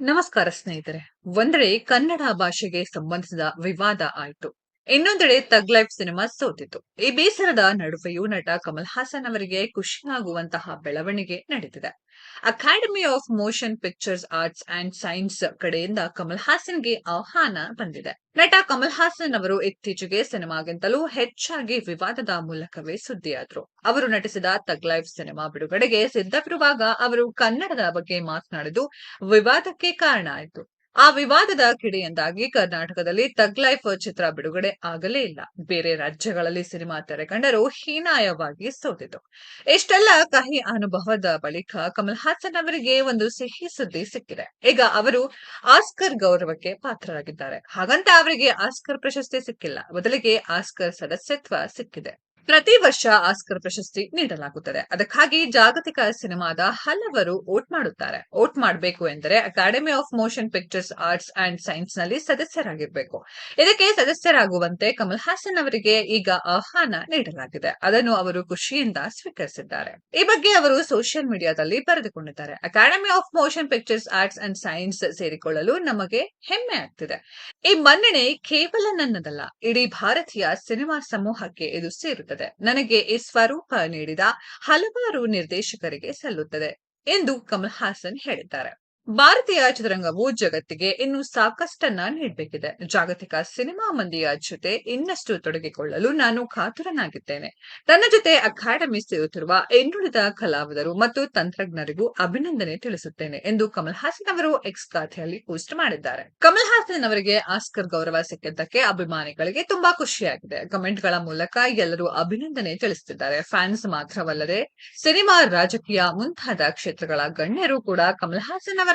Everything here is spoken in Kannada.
ನಮಸ್ಕಾರ ಸ್ನೇಹಿತರೆ. ಒಂದೆಡೆ ಕನ್ನಡ ಭಾಷೆಗೆ ಸಂಬಂಧಿಸಿದ ವಿವಾದ ಆಯಿತು. ಇನ್ನೊಂದೆಡೆ ತಗ್ ಲೈಫ್ ಸಿನಿಮಾ ಸೋತಿತ್ತು. ಈ ಬೇಸರದ ನಡುವೆಯೂ ನಟ ಕಮಲ್ ಹಾಸನ್ ಅವರಿಗೆ ಖುಷಿಯಾಗುವಂತಹ ಬೆಳವಣಿಗೆ ನಡೆದಿದೆ. Academy of motion pictures arts and science ಕಡೆಯಿಂದ ಕಮಲ್ ಹಾಸನ್ಗೆ ಆಹ್ವಾನ ಬಂದಿದೆ. ನಟ ಕಮಲ್ ಹಾಸನ್ ಅವರು ಇತ್ತೀಚೆಗೆ ಸಿನಿಮಾಗಿಂತಲೂ ಹೆಚ್ಚಾಗಿ ವಿವಾದದ ಮೂಲಕವೇ ಸುದ್ದಿಯಾದ್ರು. ಅವರು ನಟಿಸಿದ ತಗ್ ಲೈಫ್ ಸಿನಿಮಾ ಬಿಡುಗಡೆಗೆ ಸಿದ್ಧವಿರುವಾಗ ಅವರು ಕನ್ನಡದ ಬಗ್ಗೆ ಮಾತನಾಡಿದು ವಿವಾದಕ್ಕೆ ಕಾರಣ ಆಯಿತು. ಆ ವಿವಾದದ ಕಿಡಿಯಿಂದಾಗಿ ಕರ್ನಾಟಕದಲ್ಲಿ ತಗ್ ಲೈಫ್ ಚಿತ್ರ ಬಿಡುಗಡೆ ಆಗಲೇ ಇಲ್ಲ. ಬೇರೆ ರಾಜ್ಯಗಳಲ್ಲಿ ಸಿನಿಮಾ ತೆರೆಕಂಡರೂ ಹೀನಾಯವಾಗಿ ಸೋತಿತು ಇಷ್ಟೆಲ್ಲ ಕಹಿ ಅನುಭವದ ಬಳಿಕ ಕಮಲ್ ಹಾಸನ್ ಅವರಿಗೆ ಒಂದು ಸಿಹಿ ಸುದ್ದಿ ಸಿಕ್ಕಿದೆ. ಈಗ ಅವರು ಆಸ್ಕರ್ ಗೌರವಕ್ಕೆ ಪಾತ್ರರಾಗಿದ್ದಾರೆ. ಹಾಗಂತ ಅವರಿಗೆ ಆಸ್ಕರ್ ಪ್ರಶಸ್ತಿ ಸಿಕ್ಕಿಲ್ಲ. ಬದಲಿಗೆ ಆಸ್ಕರ್ ಸದಸ್ಯತ್ವ ಸಿಕ್ಕಿದೆ. ಪ್ರತಿ ವರ್ಷ ಆಸ್ಕರ್ ಪ್ರಶಸ್ತಿ ನೀಡಲಾಗುತ್ತದೆ. ಅದಕ್ಕಾಗಿ ಜಾಗತಿಕ ಸಿನಿಮಾದ ಹಲವರು ಓಟ್ ಮಾಡುತ್ತಾರೆ. ಓಟ್ ಮಾಡಬೇಕು ಎಂದರೆ academy of motion pictures, arts and ಸೈನ್ಸ್ನಲ್ಲಿ ಸದಸ್ಯರಾಗಿರಬೇಕು. ಇದಕ್ಕೆ ಸದಸ್ಯರಾಗುವಂತೆ ಕಮಲ್ ಹಾಸನ್ ಅವರಿಗೆ ಈಗ ಆಹ್ವಾನ ನೀಡಲಾಗಿದೆ. ಅದನ್ನು ಅವರು ಖುಷಿಯಿಂದ ಸ್ವೀಕರಿಸಿದ್ದಾರೆ. ಈ ಬಗ್ಗೆ ಅವರು ಸೋಷಿಯಲ್ ಮೀಡಿಯಾದಲ್ಲಿ ಬರೆದುಕೊಂಡಿದ್ದಾರೆ. Academy of motion pictures, arts and science ಸೇರಿಕೊಳ್ಳಲು ನಮಗೆ ಹೆಮ್ಮೆ ಆಗ್ತಿದೆ. ಈ ಮನ್ನಣೆ ಕೇವಲ ನನ್ನದಲ್ಲ, ಇಡೀ ಭಾರತೀಯ ಸಿನಿಮಾ ಸಮೂಹಕ್ಕೆ ಇದು ಸೇರುತ್ತದೆ. ನನಗೆ ಈ ಸ್ವರೂಪ ನೀಡಿದ ಹಲವಾರು ನಿರ್ದೇಶಕರಿಗೆ ಸಲ್ಲುತ್ತದೆ ಎಂದು ಕಮಲ್ ಹಾಸನ್ ಹೇಳಿದ್ದಾರೆ. ಭಾರತೀಯ ಚಿತ್ರರಂಗವು ಜಗತ್ತಿಗೆ ಇನ್ನು ಸಾಕಷ್ಟನ್ನ ನೀಡಬೇಕಿದೆ. ಜಾಗತಿಕ ಸಿನಿಮಾ ಮಂದಿಯ ಜೊತೆ ಇನ್ನಷ್ಟು ತೊಡಗಿಕೊಳ್ಳಲು ನಾನು ಕಾತುರನಾಗಿದ್ದೇನೆ. ತನ್ನ ಜೊತೆ ಅಕಾಡೆಮಿ ಸೇರುತ್ತಿರುವ ಇನ್ನುಳಿದ ಕಲಾವಿದರು ಮತ್ತು ತಂತ್ರಜ್ಞರಿಗೂ ಅಭಿನಂದನೆ ತಿಳಿಸುತ್ತೇನೆ ಎಂದು ಕಮಲ್ ಹಾಸನ್ ಅವರು ಎಕ್ಸ್ ಖಾತೆಯಲ್ಲಿ ಪೋಸ್ಟ್ ಮಾಡಿದ್ದಾರೆ. ಕಮಲ್ ಹಾಸನ್ ಅವರಿಗೆ ಆಸ್ಕರ್ ಗೌರವ ಸಿಕ್ಕಿದ್ದಕ್ಕೆ ಅಭಿಮಾನಿಗಳಿಗೆ ತುಂಬಾ ಖುಷಿಯಾಗಿದೆ. ಕಮೆಂಟ್ಗಳ ಮೂಲಕ ಎಲ್ಲರೂ ಅಭಿನಂದನೆ ತಿಳಿಸುತ್ತಿದ್ದಾರೆ. ಫ್ಯಾನ್ಸ್ ಮಾತ್ರವಲ್ಲದೆ ಸಿನಿಮಾ ರಾಜಕೀಯ ಮುಂತಾದ ಕ್ಷೇತ್ರಗಳ ಗಣ್ಯರು ಕೂಡ ಕಮಲ್ ಹಾಸನ್